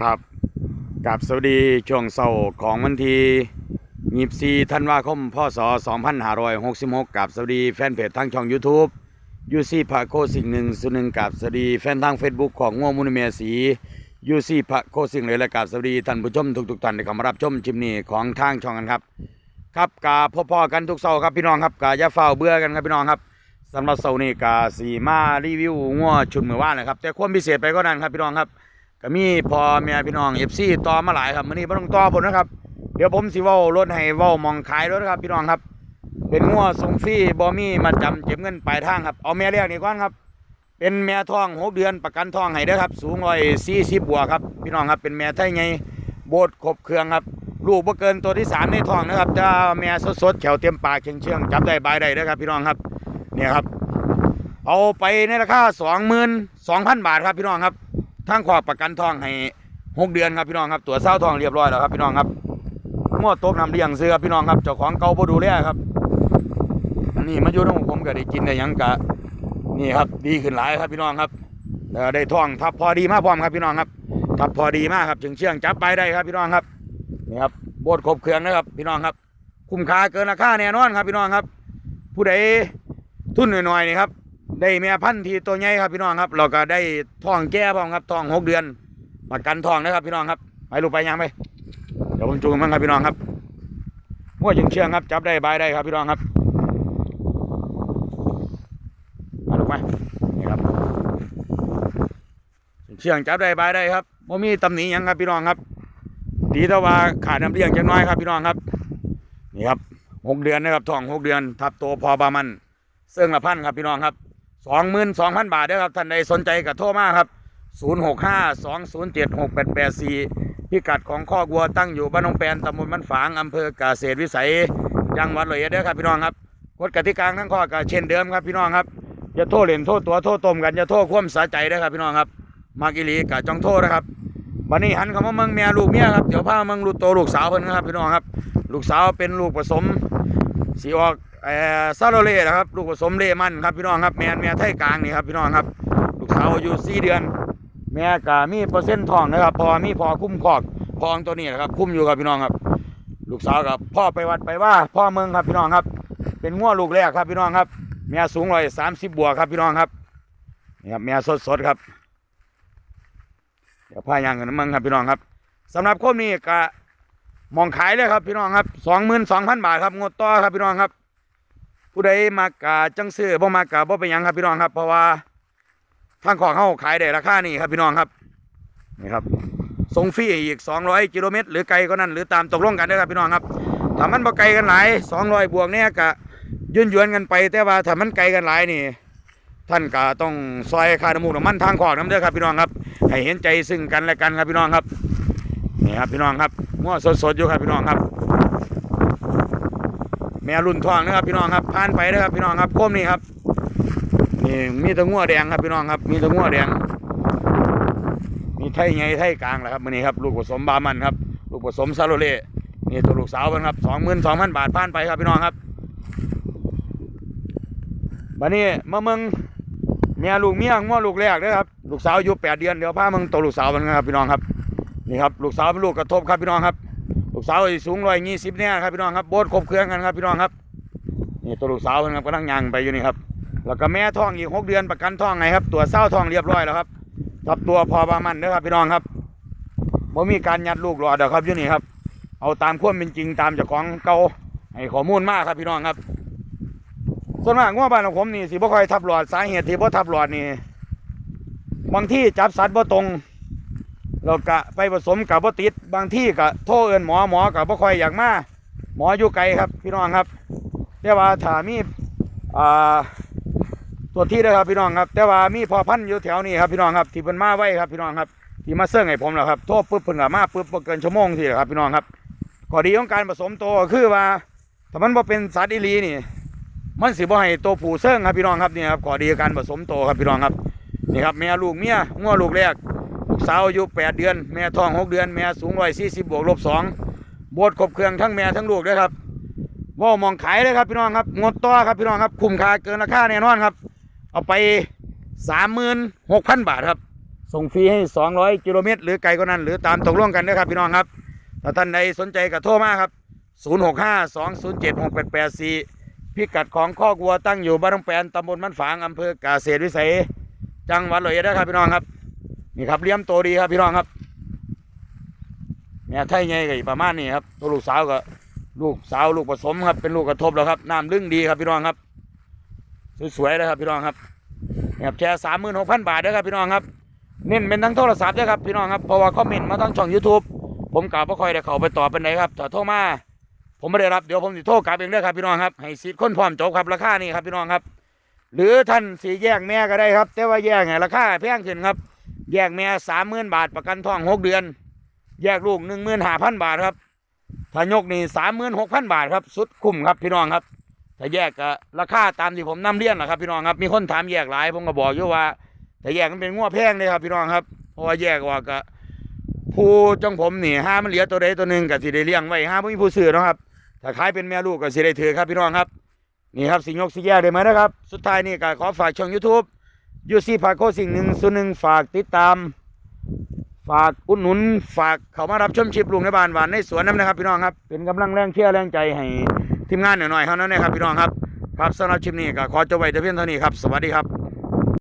ครับกับสวัสดีช่วงเสาร์ของวันที่24ธันวาคมพศ 2566 กับสวัสดีแฟนเพจทางช่อง YouTube ยูซี่พระโคสิ่งหนึ่งสุหนึ่งกับสวัสดีแฟนทาง Facebook ของง่วงมุนเมียสียูซี่พระโคสิ่งเลยและกับสวัสดีท่านผู้ชมทุกๆท่านที่เข้ามารับชมชิมนี้ของทางช่องกันครับ ครับกาพ่อๆกันทุกเสาร์ครับพี่น้องครับกาอย่าเฝ้าเบื่อกันครับพี่น้องครับสำหรับเสาร์นี้กาสีมารีวิวงัวชุดมือว่านนะครับ แต่ความพิเศษไปก็นั่นครับพี่น้องครับ ก็มีพ่อแม่พี่น้องเอฟซีต่อมาหลายครับมื้อนี้บ่ต้องต่อผมนะครับ เดี๋ยวผมสิเว้ารถให้เว้ามองขายรถครับ พี่น้องครับ เป็นงัวส่งฟรีบ่มีมาจำเก็บเงินปลายทางครับเอาแม่เรียกนี่ก่อนครับ เป็นแม่ท้องหกเดือนประกันท้องให้เด้อครับ สูงร้อยสี่สิบบวกครับ พี่น้องครับเป็นแม่ไทยไงโบดครบเครื่องครับ ลูกบ่เกินตัวที่สามในท้องนะครับจะแม่สดๆแขวเต็มปากเชียงเชียงจับได้บายได้เด้อครับ พี่น้องครับเนี่ยครับ เอาไปในราคาสองหมื่นสองพันบาทครับพี่น้องครับ ทางขอบประกันทองให้หกเดือนครับพี่น้องครับ ตัวเศร้าทองเรียบร้อยแล้วครับพี่น้องครับมั่วโต๊ะนำเลี้ยงซื้อครับพี่น้องครับเจ้าของเก่าบ่ดูแลครับอันนี้มาอยู่ตรงผมก็ได้กินได้ยังกะนี่ครับดีขึ้นหลายครับพี่น้องครับแล้วได้ทองทับพอดีมากพร้อมครับพี่น้องครับทับพอดีมากครับเชียงเชียงจับไปได้ครับพี่น้องครับนี่ครับโบดครบเครื่องนะครับ พี่น้องครับ คุ้มค่าเกินราคาแน่นอนครับพี่น้องครับ ผู้ใดทุนหน่อยๆนี่ครับ ได้แม่พันธุ์ที่ตัวใหญ่ครับพี่น้องครับเราก็ได้ทองแก่พร้อมครับทองหกเดือนประกันทองนะครับพี่น้องครับไปลูกไปยังไปเดี๋ยวผมจูงมันครับพี่น้องครับมั่วจึงเชื่องครับ จับได้บายได้ครับพี่น้องครับมาลูกไปนี่ครับเชื่องจับได้บายได้ครับไม่มีตำหนิยังครับพี่น้องครับ ดีแต่ว่าขาดน้ำเลี้ยงจังน้อยครับพี่น้องครับนี่ครับหกเดือนนะครับทองหกเดือนทับโตพอบามันเสื่องละพันครับพี่น้องครับ สองหมื่นสองพันบาทเด้อครับท่านใดสนใจกับโทรมาครับศูนย์หกห้าสองศูนย์เจ็ดหกแปดแปดสี่พิกัดของข้อกวัวตั้งอยู่บ้านนองแปนตำบลบ้านฝางอำเภอกาเกษตวิสัยจังหวัดร้อยเด้อครับพี่น้องครับกฎกติกาทั้งข้อก็เช่นเดิมครับพี่น้องครับอย่าโทษเล่นโทษตัวโทษตมกันอย่าโทษความสาใจเด้อครับพี่น้องครับมากิลีกับจองโทษนะครับวันนี้หันคำว่าเมืองเมียลูกเมียครับเดี๋ยวพาเมืองลูกโตลูกสาวเพิ่นครับพี่น้องครับ ลูกสาวเป็นลูกผสมสีออก ซาโรเล่นะครับลูกผสมเลมันครับพี่น้องครับแม่แม่ไทยกลางนี่ครับพี่น้องครับ ลูกสาวอายุสี่เดือน แม่กะมีเปอร์เซ็นต์ทองนะครับ พอมีพอคุ้มคอกพองตัวนี้นะครับ คุ้มอยู่ครับพี่น้องครับ ลูกสาวกับพ่อไปวัดไปว่า พ่อเมืองครับพี่น้องครับ เป็นง้วลูกแรกครับพี่น้องครับ แม่สูงร้อยสามสิบบวกครับพี่น้องครับนี่ครับแม่สดสดครับเดี๋ยวพายางกันน้ำมึงครับพี่น้องครับสำหรับคมนี้กะมองขายเลยครับพี่น้องครับสองหมื่นสองพันบาทครับงดต่อครับพี่น้องครับ ผู้ใดมากาจังซื้อบ่มากาบ่เป็นยังครับพี่น้องครับ เพราะว่าทางของเขาขายได้ราคานี่ครับพี่น้องครับนี่ครับส่งฟรีอีก 200 กิโลเมตร หรือไกลก็นั่นหรือตามตกลงกันนะครับพี่น้องครับถ้ามันบ่ไกลกันหลาย 200 บวกเนี่ยก็ยืนยวนๆกันไปแต่ว่าถ้ามันไกลกันหลายนี่ ท่านก็ต้องซอยคาน้ำมูกน้ำมันทางขอกน้ำเด้อครับพี่น้องครับ ให้เห็นใจซึ่งกันและกันครับพี่น้องครับนี่ครับพี่น้องครับง้อสดๆอยู่ครับพี่น้องครับ แม่รุ่นทองนะครับพี่น้องครับผ่านไปนะครับพี่น้องครับโคมนี่ครับนี่มีตะงัวแดงครับพี่น้องครับ มีตะงัวแดง มีไทยไงไทยกลางแหละครับมื้อนี้ครับลูกผสมบามันครับลูกผสมซาโรเล่นี่ตัวลูกสาวเพิ่นครับสองหมื่นสองพันบาทผ่านไปครับพี่น้องครับบัดนี้มาเมืองเมียลูกเมียงัวลูกแรกเด้อครับ ลูกสาวอายุแปดเดือนเดี๋ยวพาเมืองตัวลูกสาวมันครับพี่น้องครับนี่ครับลูกสาวเป็นลูกกระทบครับพี่น้องครับ กสาวสูงร้อยยี่สิบเนี่ยครับพี่น้องครับโบดครบเครื่องกันครับพี่น้องครับนี่ตัวลูกสาวมันครับกำลังย่างไปอยู่นี่ครับแล้วก็แม่ท้องอีกหกเดือนประกันท้องไงครับ ตัวเศร้าท้องเรียบร้อยแล้วครับทับตัวพอบามันเด้อครับพี่น้องครับบ่มีการยัดลูกหลอดเด้อครับอยู่นี่ครับ เอาตามความเป็นจริงตามจ้าของเก่าให้ข้อมูลมากครับพี่น้องครับ ส่วนมากง้อบ้านของผมนี่สิบ่ค่อยทับหลอดสาเหตุที่บ่ทับหลอดนี่บางที่จับสัตว์บ่ตรง เรากะไปผสมกับบ่ติดบางที่กะโทรเอินหมอหมอกับบ่ค่อยอยากมาหมออยู่ไกลครับพี่น้องครับแต่ว่าถามีอ่าตัวที่เด้ครับพี่น้องครับ แต่ว่ามีพอพันอยู่แถวนี้ครับพี่น้องครับที่เพิ่นมาไว้ครับพี่น้องครับที่มาเสื่องให้ผมแล้วครับโทรปุ๊บเพิ่นก็มาปุ๊บเกินชั่วโมงทีละครับพี่น้องครับข้อดีของการผสมโตวคือว่าถ้ามันบ่เป็นสัตว์อีลีนี่ มันสิบ่ให้ตัวผู้เสื่องครับพี่น้องครับนี่ครับข้อดีการผสมโตวครับพี่น้องครับนี่ครับแม่ลูกเมียงัวลูกแรก ลูกสาวอายุแปดเดือน แม่ท้องหกเดือน แม่สูงร้อยสี่สิบบวกลบสองบดครบเครื่องทั้งแม่ทั้งลูกด้วยครับว่ามองขายเลยครับพี่น้องครับงดต่อครับพี่น้องครับคุ้มค่าเกินราคาแน่นอนครับ เอาไปสามหมื่นหกพันบาทครับ ส่งฟรีให้200กิโลเมตร หรือไกลกว่านั้น หรือตามตกลงกันนะครับพี่น้องครับถ้าท่านใดสนใจก็โทรมาครับ0652076884พิกัดของข้อกวัวตั้งอยู่บ้านตองแปนตำบลมันฝางอำเภอกาเกษตรวิสัย จังหวัดร้อยเอ็ดนะครับพี่น้องครับ นี่ครับเลี้ยมโตวดีครับพี่น้องครับเนี่ยไทยไงก็อีกประมาณนี้ครับตัวลูกสาวก็ลูกสาวลูกผสมครับเป็นลูกกระทบแล้วครับน้ำลึงดีครับพี่น้องครับ สวยๆเลยครับพี่น้องครับเนี่ยครับแชร์สามหมื่นหกพันบาทด้วยครับพี่น้องครับเน้นเป็นทั้งโทรศัพท์ด้วยครับพี่น้องครับเพราะว่าคอมเมนต์มาทั้งช่อง YouTube ผมกล่าวไม่ค่อยได้เขาไปต่อเป็นไรครับถ้าโทรมาผมไม่ได้รับเดี๋ยวผมจะโทรกลับเองด้อครับพี่น้องครับให้สิทธิ์คนพร้อมจบครับราคานี่ครับพี่น้องครับ หรือท่านสีแยกแม่ก็ได้ครับ แต่ว่าแยกไงราคาแพงขึ้นครับ แยกแม่สามหมื่นบาทประกันท้องหกเดือน แยกลูกหนึ่งหมื่นห้าพันบาทครับถ้ายกนี่สามหมื่นหกพันบาทครับ สุดคุ้มครับพี่น้องครับ ถ้าแยกก็ราคาตามที่ผมนำเรียนนะครับพี่น้องครับ มีคนถามแยกหลายผมก็บอกอยู่ว่าถ้าแยกมันเป็นง้วแพงเลยครับพี่น้องครับเพราะว่าแยกว่าก็ผู้จังผมนี่ห้ามันเหลือตัวใดตัวหนึ่งก็สิได้เลี้ยงไว้ห้าไม่มีผู้ซื้อนะครับถ้าขายเป็นแม่ลูกก็สิได้ถือครับพี่น้องครับนี่ครับสิยกสิแยกได้ไหมนะครับ สุดท้ายนี่ก็ขอฝากช่อง YouTube ยูซีพาโคสิ่งหนึ่งส่วนหนึ่งฝากติดตาม ฝากอุดหนุน ฝากเขามารับชมชิปลุงในบ้านหวานในสวนน้ำนะครับพี่น้องครับเป็นกำลังแรงเชื่อแรงใจให้ทีมงานหน่อยๆเท่านั้นนะครับพี่น้องครับครับสำหรับชิปนี้ก็ขอจบไว้แต่เพียงเท่านี้ครับ สวัสดีครับ